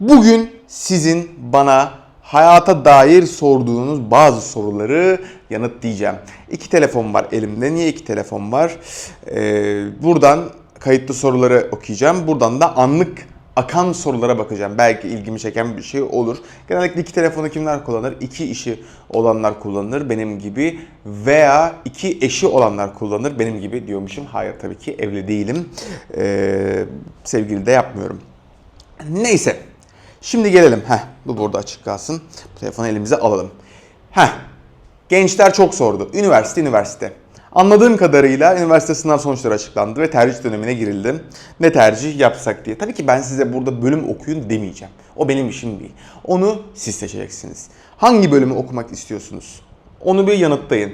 Bugün sizin bana hayata dair sorduğunuz bazı soruları yanıtlayacağım. İki telefon var elimde. Niye iki telefon var? Ee, buradan kayıtlı soruları okuyacağım. Buradan da anlık akan sorulara bakacağım. Belki ilgimi çeken bir şey olur. Genellikle iki telefonu kimler kullanır? İki işi olanlar kullanır benim gibi veya iki eşi olanlar kullanır benim gibi diyormuşum. Hayır tabii ki evli değilim. Ee, sevgili de yapmıyorum. Neyse. Şimdi gelelim. Heh, bu burada açık kalsın. Bu telefonu elimize alalım. Heh. Gençler çok sordu. Üniversite, üniversite. Anladığım kadarıyla üniversite sınav sonuçları açıklandı ve tercih dönemine girildi. Ne tercih yapsak diye. Tabii ki ben size burada bölüm okuyun demeyeceğim. O benim işim değil. Onu siz seçeceksiniz. Hangi bölümü okumak istiyorsunuz? Onu bir yanıtlayın.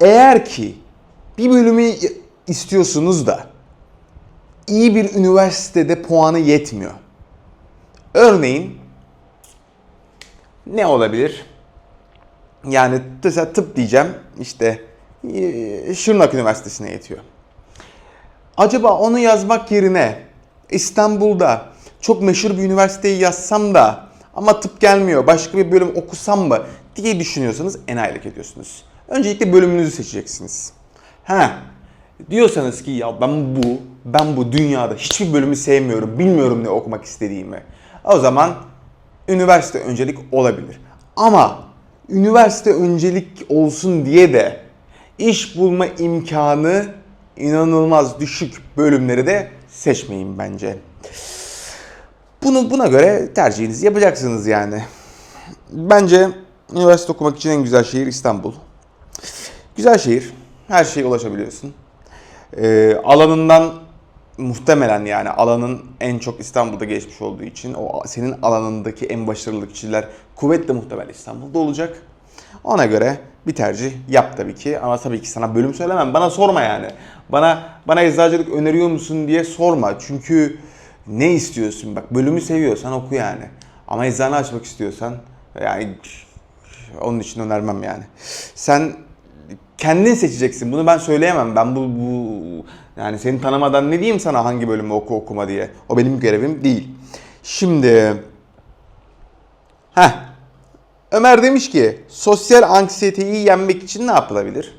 Eğer ki bir bölümü istiyorsunuz da iyi bir üniversitede puanı yetmiyor. Örneğin ne olabilir? Yani mesela tıp diyeceğim işte e, Şırnak Üniversitesi'ne yetiyor. Acaba onu yazmak yerine İstanbul'da çok meşhur bir üniversiteyi yazsam da ama tıp gelmiyor başka bir bölüm okusam mı diye düşünüyorsanız enayilik ediyorsunuz. Öncelikle bölümünüzü seçeceksiniz. Ha diyorsanız ki ya ben bu ben bu dünyada hiçbir bölümü sevmiyorum bilmiyorum ne okumak istediğimi. O zaman üniversite öncelik olabilir. Ama üniversite öncelik olsun diye de iş bulma imkanı inanılmaz düşük bölümleri de seçmeyin bence. Bunu buna göre tercihinizi yapacaksınız yani. Bence üniversite okumak için en güzel şehir İstanbul. Güzel şehir. Her şeye ulaşabiliyorsun. Ee, alanından muhtemelen yani alanın en çok İstanbul'da geçmiş olduğu için o senin alanındaki en başarılı kişiler kuvvetle muhtemel İstanbul'da olacak. Ona göre bir tercih yap tabii ki ama tabii ki sana bölüm söylemem. Bana sorma yani. Bana bana eczacılık öneriyor musun diye sorma. Çünkü ne istiyorsun? Bak bölümü seviyorsan oku yani. Ama eczane açmak istiyorsan yani onun için önermem yani. Sen kendin seçeceksin. Bunu ben söyleyemem. Ben bu, bu yani seni tanımadan ne diyeyim sana hangi bölümü oku okuma diye. O benim görevim değil. Şimdi Heh. Ömer demiş ki sosyal anksiyeteyi yenmek için ne yapılabilir?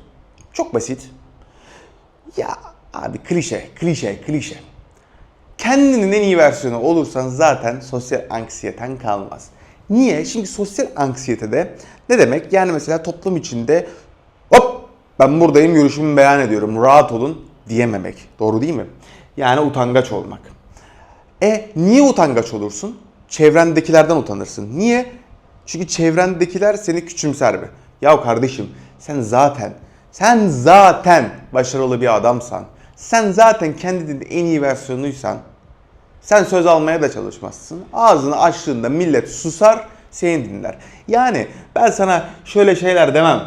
Çok basit. Ya abi klişe, klişe, klişe. Kendinin en iyi versiyonu olursan zaten sosyal anksiyeten kalmaz. Niye? Çünkü sosyal anksiyetede ne demek? Yani mesela toplum içinde hop ben buradayım görüşümü beyan ediyorum rahat olun diyememek. Doğru değil mi? Yani utangaç olmak. E niye utangaç olursun? Çevrendekilerden utanırsın. Niye? Çünkü çevrendekiler seni küçümser mi? Ya kardeşim sen zaten sen zaten başarılı bir adamsan, sen zaten kendinin en iyi versiyonuysan sen söz almaya da çalışmazsın. Ağzını açtığında millet susar, seni dinler. Yani ben sana şöyle şeyler demem.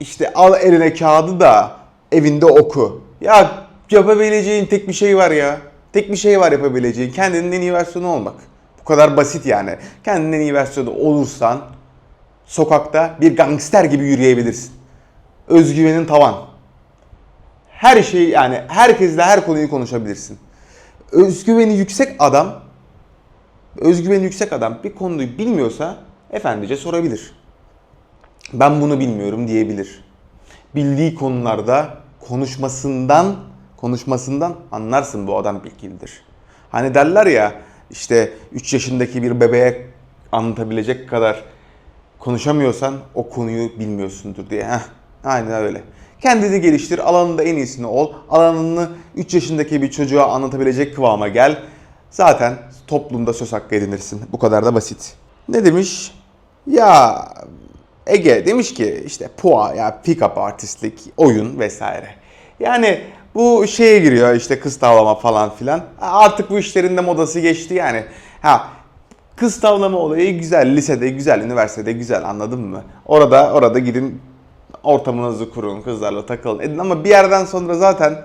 İşte al eline kağıdı da evinde oku. Ya yapabileceğin tek bir şey var ya. Tek bir şey var yapabileceğin. Kendinin en iyi versiyonu olmak. Bu kadar basit yani. Kendinin en iyi versiyonu olursan sokakta bir gangster gibi yürüyebilirsin. Özgüvenin tavan. Her şeyi yani herkesle her konuyu konuşabilirsin. Özgüveni yüksek adam özgüveni yüksek adam bir konuyu bilmiyorsa efendice sorabilir. Ben bunu bilmiyorum diyebilir. Bildiği konularda konuşmasından konuşmasından anlarsın bu adam bilgilidir. Hani derler ya işte 3 yaşındaki bir bebeğe anlatabilecek kadar konuşamıyorsan o konuyu bilmiyorsundur diye. Heh, aynen öyle. Kendini geliştir, alanında en iyisini ol. Alanını 3 yaşındaki bir çocuğa anlatabilecek kıvama gel. Zaten toplumda söz hakkı edinirsin. Bu kadar da basit. Ne demiş? Ya Ege demiş ki işte pua ya pick-up artistlik, oyun vesaire. Yani bu şeye giriyor işte kız tavlama falan filan. Artık bu işlerin de modası geçti yani. Ha kız tavlama olayı güzel, lisede güzel, üniversitede güzel anladın mı? Orada orada gidin ortamınızı kurun, kızlarla takılın edin ama bir yerden sonra zaten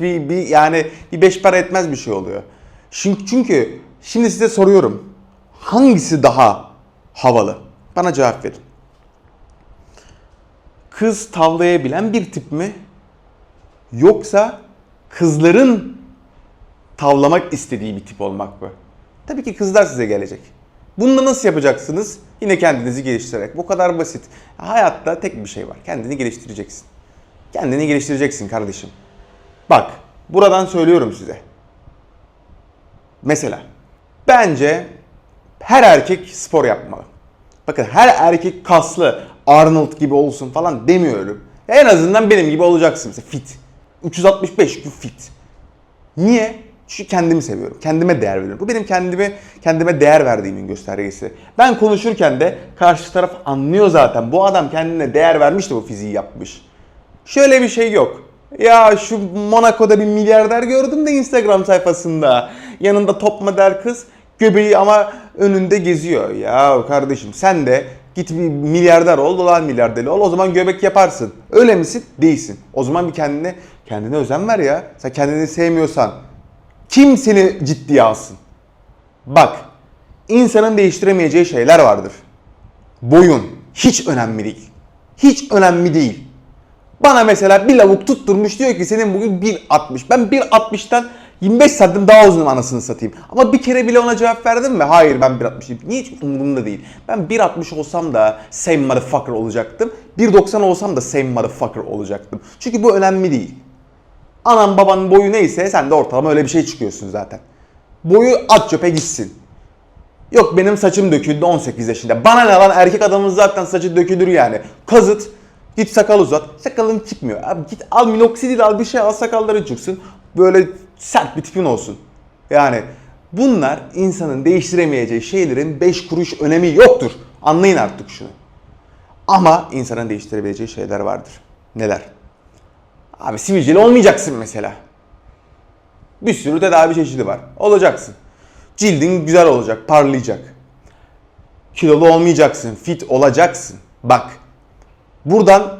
bir, bir yani bir beş para etmez bir şey oluyor. Çünkü, çünkü şimdi size soruyorum. Hangisi daha havalı? Bana cevap verin. Kız tavlayabilen bir tip mi? Yoksa kızların tavlamak istediği bir tip olmak mı? Tabii ki kızlar size gelecek. Bunu nasıl yapacaksınız? Yine kendinizi geliştirerek. Bu kadar basit. Hayatta tek bir şey var. Kendini geliştireceksin. Kendini geliştireceksin kardeşim. Bak, buradan söylüyorum size. Mesela, bence her erkek spor yapmalı. Bakın her erkek kaslı, Arnold gibi olsun falan demiyorum. En azından benim gibi olacaksın mesela fit. 365 gün fit. Niye? Çünkü kendimi seviyorum. Kendime değer veriyorum. Bu benim kendime kendime değer verdiğimin göstergesi. Ben konuşurken de karşı taraf anlıyor zaten. Bu adam kendine değer vermiş de bu fiziği yapmış. Şöyle bir şey yok. Ya şu Monaco'da bir milyarder gördüm de Instagram sayfasında. Yanında top model kız göbeği ama önünde geziyor. Ya kardeşim sen de git bir milyarder ol, dolar milyarderi ol. O zaman göbek yaparsın. Öyle misin? Değilsin. O zaman bir kendine kendine özen ver ya. Sen kendini sevmiyorsan kim seni ciddiye alsın? Bak, insanın değiştiremeyeceği şeyler vardır. Boyun hiç önemli değil. Hiç önemli değil. Bana mesela bir lavuk tutturmuş diyor ki senin bugün 1.60. Ben 1.60'tan 25 santim daha uzunum anasını satayım. Ama bir kere bile ona cevap verdim mi? Hayır ben 1.60'yım. Niye hiç umurumda değil. Ben 1.60 olsam da same motherfucker olacaktım. 1.90 olsam da same motherfucker olacaktım. Çünkü bu önemli değil. Anan babanın boyu neyse sen de ortalama öyle bir şey çıkıyorsun zaten. Boyu at çöpe gitsin. Yok benim saçım döküldü 18 yaşında. Bana ne lan erkek adamın zaten saçı dökülür yani. Kazıt. Git sakal uzat. Sakalın çıkmıyor. Abi git al minoksidil al bir şey al sakalların çıksın. Böyle sert bir tipin olsun. Yani bunlar insanın değiştiremeyeceği şeylerin 5 kuruş önemi yoktur. Anlayın artık şunu. Ama insanın değiştirebileceği şeyler vardır. Neler? Abi sivilceli olmayacaksın mesela. Bir sürü tedavi çeşidi var. Olacaksın. Cildin güzel olacak, parlayacak. Kilolu olmayacaksın, fit olacaksın. Bak. Buradan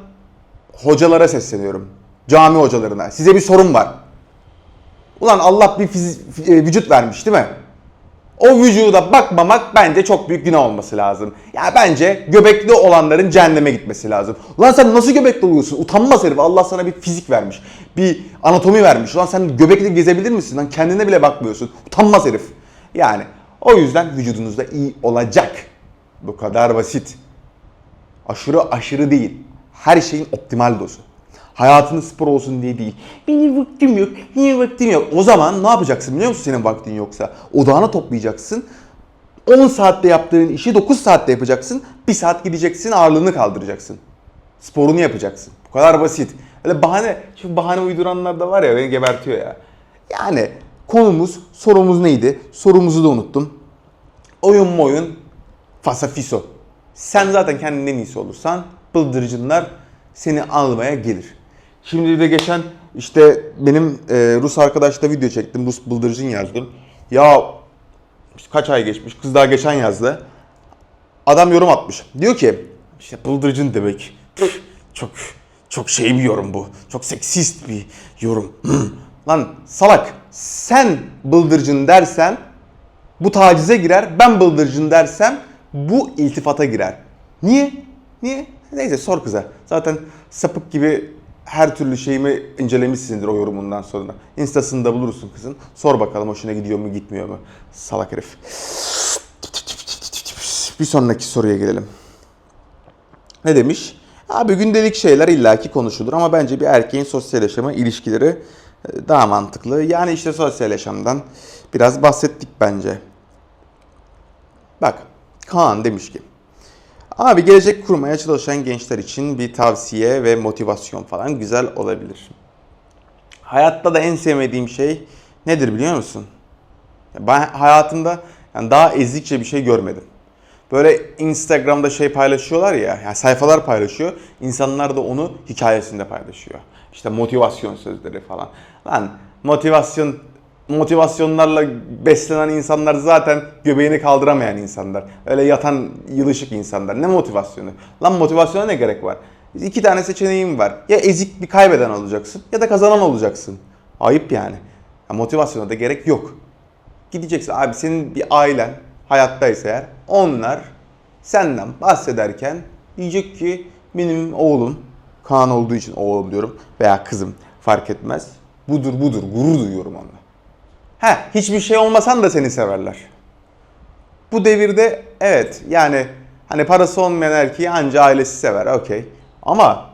hocalara sesleniyorum. Cami hocalarına. Size bir sorun var. Ulan Allah bir fizi- e, vücut vermiş değil mi? O vücuda bakmamak bence çok büyük günah olması lazım. Ya bence göbekli olanların cehenneme gitmesi lazım. Ulan sen nasıl göbekli oluyorsun? Utanmaz herif. Allah sana bir fizik vermiş. Bir anatomi vermiş. Ulan sen göbekli gezebilir misin? Lan kendine bile bakmıyorsun. Utanmaz herif. Yani o yüzden vücudunuzda iyi olacak. Bu kadar basit. Aşırı aşırı değil. Her şeyin optimal dozu. Hayatınız spor olsun diye değil. Benim vaktim yok, niye vaktim yok? O zaman ne yapacaksın biliyor musun senin vaktin yoksa? Odağını toplayacaksın. 10 saatte yaptığın işi 9 saatte yapacaksın. 1 saat gideceksin ağırlığını kaldıracaksın. Sporunu yapacaksın. Bu kadar basit. Öyle bahane, şu bahane uyduranlar da var ya beni gebertiyor ya. Yani konumuz, sorumuz neydi? Sorumuzu da unuttum. Oyun mu oyun, fasafiso. Sen zaten kendin en iyisi olursan bıldırcınlar seni almaya gelir. Şimdi bir de geçen işte benim e, Rus arkadaşla video çektim. Rus bıldırcın yazdım. Ya kaç ay geçmiş kız daha geçen yazdı. Adam yorum atmış. Diyor ki işte bıldırcın demek. Çok çok şey bir yorum bu. Çok seksist bir yorum. Hmm. Lan salak sen bıldırcın dersen bu tacize girer. Ben bıldırcın dersem bu iltifata girer. Niye? Niye? Neyse sor kıza. Zaten sapık gibi her türlü şeyimi incelemişsindir o yorumundan sonra. Instasında bulursun kızın. Sor bakalım hoşuna gidiyor mu gitmiyor mu? Salak herif. Bir sonraki soruya gelelim. Ne demiş? Abi gündelik şeyler illaki konuşulur ama bence bir erkeğin sosyal yaşamı, ilişkileri e, daha mantıklı. Yani işte sosyal yaşamdan biraz bahsettik bence. Bak Kaan demiş ki Abi gelecek kurmaya çalışan gençler için bir tavsiye ve motivasyon falan güzel olabilir. Hayatta da en sevmediğim şey nedir biliyor musun? Ben hayatımda yani daha ezikçe bir şey görmedim. Böyle Instagram'da şey paylaşıyorlar ya, yani sayfalar paylaşıyor. İnsanlar da onu hikayesinde paylaşıyor. İşte motivasyon sözleri falan. Lan motivasyon motivasyonlarla beslenen insanlar zaten göbeğini kaldıramayan insanlar. Öyle yatan yılışık insanlar. Ne motivasyonu? Lan motivasyona ne gerek var? İki tane seçeneğim var. Ya ezik bir kaybeden olacaksın ya da kazanan olacaksın. Ayıp yani. Ya motivasyona da gerek yok. Gideceksin abi senin bir ailen hayattaysa eğer onlar senden bahsederken diyecek ki benim oğlum Kaan olduğu için oğlum diyorum veya kızım fark etmez. Budur budur gurur duyuyorum onunla. He hiçbir şey olmasan da seni severler. Bu devirde evet yani hani parası olmayan erkeği anca ailesi sever okey. Ama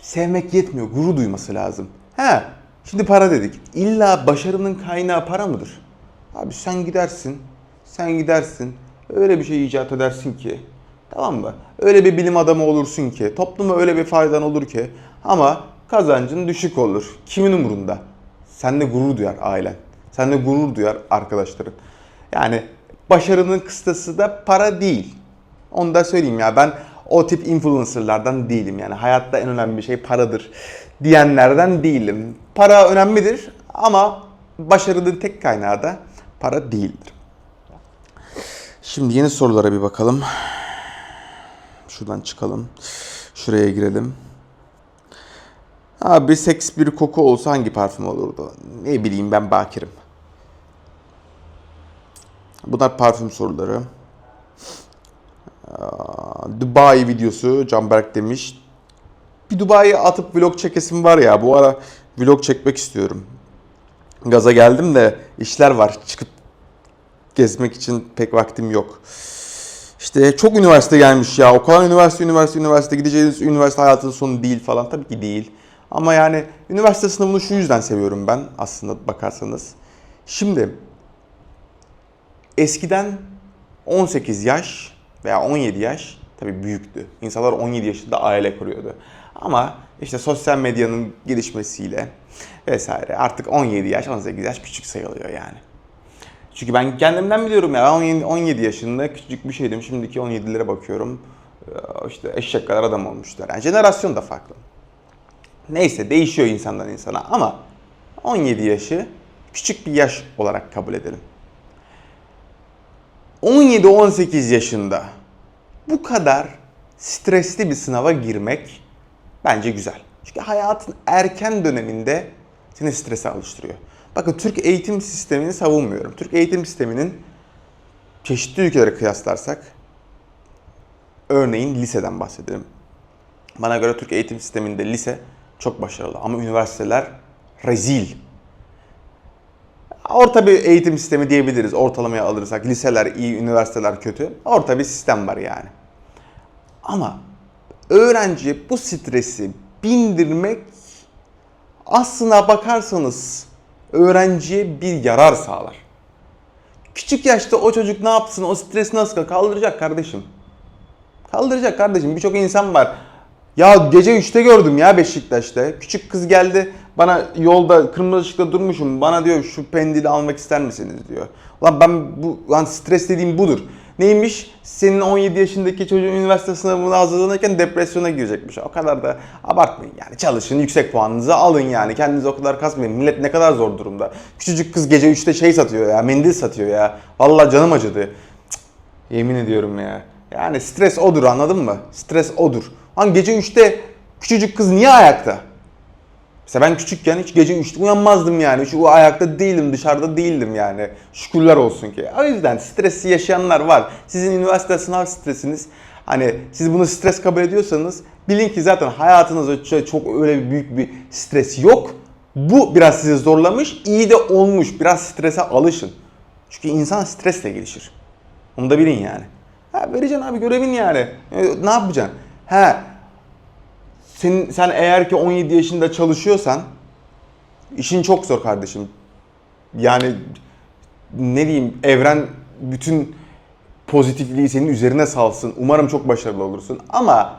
sevmek yetmiyor. Gurur duyması lazım. He, şimdi para dedik. İlla başarının kaynağı para mıdır? Abi sen gidersin, sen gidersin. Öyle bir şey icat edersin ki. Tamam mı? Öyle bir bilim adamı olursun ki. Topluma öyle bir faydan olur ki. Ama kazancın düşük olur. Kimin umurunda? Sen de gurur duyar ailen. Sen de gurur duyar arkadaşların. Yani başarının kıstası da para değil. Onu da söyleyeyim ya ben o tip influencerlardan değilim yani hayatta en önemli şey paradır diyenlerden değilim. Para önemlidir ama başarının tek kaynağı da para değildir. Şimdi yeni sorulara bir bakalım. Şuradan çıkalım. Şuraya girelim. Abi seks bir koku olsa hangi parfüm olurdu? Ne bileyim ben bakirim. Bunlar parfüm soruları. Dubai videosu Canberk demiş. Bir Dubai'ye atıp vlog çekesim var ya. Bu ara vlog çekmek istiyorum. Gaza geldim de işler var. Çıkıp gezmek için pek vaktim yok. İşte çok üniversite gelmiş ya. O kadar üniversite, üniversite, üniversite. Gideceğiniz üniversite hayatının sonu değil falan. Tabii ki değil. Ama yani üniversite sınavını şu yüzden seviyorum ben aslında bakarsanız. Şimdi eskiden 18 yaş veya 17 yaş tabii büyüktü. İnsanlar 17 yaşında aile kuruyordu. Ama işte sosyal medyanın gelişmesiyle vesaire artık 17 yaş 18 yaş küçük sayılıyor yani. Çünkü ben kendimden biliyorum ya 17, 17 yaşında küçücük bir şeydim. Şimdiki 17'lere bakıyorum. Ee, işte eşek kadar adam olmuşlar. Yani jenerasyon da farklı. Neyse değişiyor insandan insana ama 17 yaşı küçük bir yaş olarak kabul edelim. 17-18 yaşında bu kadar stresli bir sınava girmek bence güzel. Çünkü hayatın erken döneminde seni strese alıştırıyor. Bakın Türk eğitim sistemini savunmuyorum. Türk eğitim sisteminin çeşitli ülkelere kıyaslarsak örneğin liseden bahsedelim. Bana göre Türk eğitim sisteminde lise çok başarılı ama üniversiteler rezil. Orta bir eğitim sistemi diyebiliriz. Ortalamaya alırsak liseler iyi, üniversiteler kötü. Orta bir sistem var yani. Ama öğrenciye bu stresi bindirmek aslına bakarsanız öğrenciye bir yarar sağlar. Küçük yaşta o çocuk ne yapsın, o stresi nasıl kaldıracak kardeşim? Kaldıracak kardeşim. Birçok insan var. Ya gece 3'te gördüm ya Beşiktaş'ta. Küçük kız geldi bana yolda kırmızı ışıkta durmuşum. Bana diyor şu pendili almak ister misiniz diyor. Ulan ben bu lan stres dediğim budur. Neymiş? Senin 17 yaşındaki çocuğun üniversite sınavına hazırlanırken depresyona girecekmiş. O kadar da abartmayın yani. Çalışın, yüksek puanınızı alın yani. Kendinizi o kadar kasmayın. Millet ne kadar zor durumda. Küçücük kız gece 3'te şey satıyor ya, mendil satıyor ya. Vallahi canım acıdı. Cık, yemin ediyorum ya. Yani stres odur anladın mı? Stres odur. Lan gece 3'te küçücük kız niye ayakta? Mesela ben küçükken hiç gece 3'te uyanmazdım yani. Şu ayakta değildim, dışarıda değildim yani. Şükürler olsun ki. O yüzden stresi yaşayanlar var. Sizin üniversite sınav stresiniz hani siz bunu stres kabul ediyorsanız bilin ki zaten hayatınızda çok, çok öyle büyük bir stres yok. Bu biraz sizi zorlamış, iyi de olmuş. Biraz strese alışın. Çünkü insan stresle gelişir. Onu da bilin yani. Ha, vereceksin abi görevin yani. E, ne yapacaksın? He, sen, sen eğer ki 17 yaşında çalışıyorsan işin çok zor kardeşim. Yani ne diyeyim evren bütün pozitifliği senin üzerine salsın. Umarım çok başarılı olursun. Ama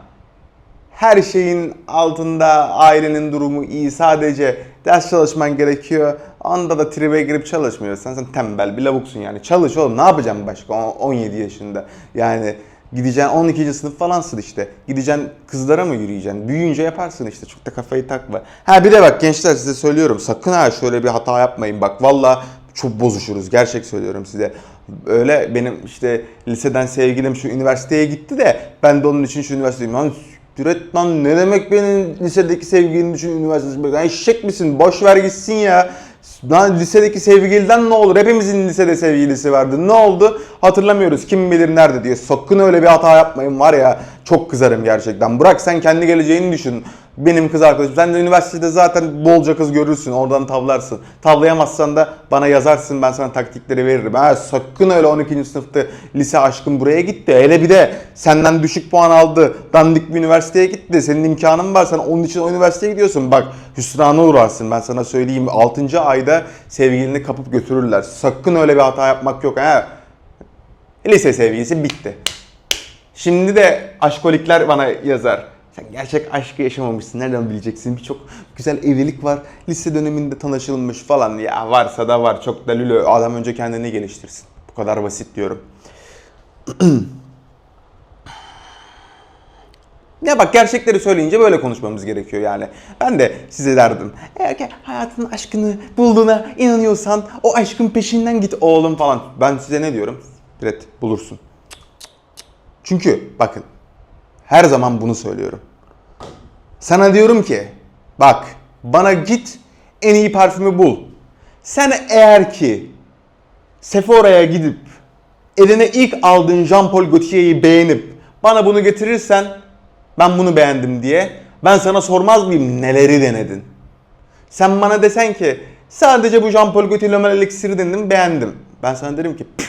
her şeyin altında ailenin durumu iyi. Sadece ders çalışman gerekiyor. Anda da tribe girip çalışmıyorsan sen tembel bir lavuksun yani. Çalış oğlum ne yapacaksın başka 17 yaşında. Yani Gideceksin 12. sınıf falansın işte. Gideceksin kızlara mı yürüyeceksin? Büyüyünce yaparsın işte. Çok da kafayı takma. Ha bir de bak gençler size söylüyorum. Sakın ha şöyle bir hata yapmayın. Bak valla çok bozuşuruz. Gerçek söylüyorum size. Öyle benim işte liseden sevgilim şu üniversiteye gitti de ben de onun için şu üniversiteyim. Lan Düret lan ne demek benim lisedeki sevgilim için üniversitesi? Lan eşek misin? Boş ver gitsin ya. Lisedeki sevgiliden ne olur? Hepimizin lisede sevgilisi vardı. Ne oldu? Hatırlamıyoruz. Kim bilir nerede diye. Sakın öyle bir hata yapmayın var ya. Çok kızarım gerçekten. Bırak sen kendi geleceğini düşün. Benim kız arkadaşım. Sen de üniversitede zaten bolca kız görürsün. Oradan tavlarsın. Tavlayamazsan da bana yazarsın. Ben sana taktikleri veririm. Ha, sakın öyle 12. sınıfta lise aşkın buraya gitti. Hele bir de senden düşük puan aldı. Dandik bir üniversiteye gitti. Senin imkanın var. Sen onun için o üniversiteye gidiyorsun. Bak hüsrana uğrarsın. Ben sana söyleyeyim. 6. ayda sevgilini kapıp götürürler. Sakın öyle bir hata yapmak yok. Ha. Lise sevgilisi bitti. Şimdi de aşkolikler bana yazar. Sen gerçek aşkı yaşamamışsın. Nereden bileceksin? Birçok güzel evlilik var. Lise döneminde tanışılmış falan. Ya varsa da var. Çok da lülö. Adam önce kendini geliştirsin. Bu kadar basit diyorum. Ya bak gerçekleri söyleyince böyle konuşmamız gerekiyor yani. Ben de size derdim. Eğer ki hayatın aşkını bulduğuna inanıyorsan o aşkın peşinden git oğlum falan. Ben size ne diyorum? Biret bulursun. Çünkü bakın her zaman bunu söylüyorum. Sana diyorum ki bak bana git en iyi parfümü bul. Sen eğer ki Sephora'ya gidip eline ilk aldığın Jean Paul Gaultier'i beğenip bana bunu getirirsen ben bunu beğendim diye ben sana sormaz mıyım neleri denedin? Sen bana desen ki sadece bu Jean Paul Gaultier Mal Elixir'i denedim beğendim. Ben sana derim ki "Püh,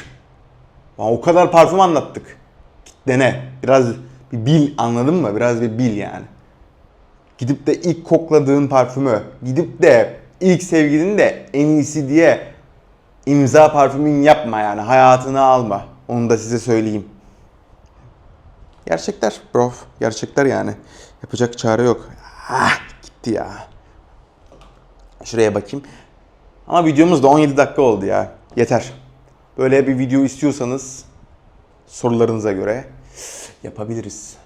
Lan o kadar parfüm anlattık. Dene. Biraz bir bil anladın mı? Biraz bir bil yani. Gidip de ilk kokladığın parfümü, gidip de ilk sevgilinin de en iyisi diye imza parfümün yapma yani. Hayatını alma. Onu da size söyleyeyim. Gerçekler bro. Gerçekler yani. Yapacak çare yok. Ah gitti ya. Şuraya bakayım. Ama videomuz da 17 dakika oldu ya. Yeter. Böyle bir video istiyorsanız sorularınıza göre yapabiliriz.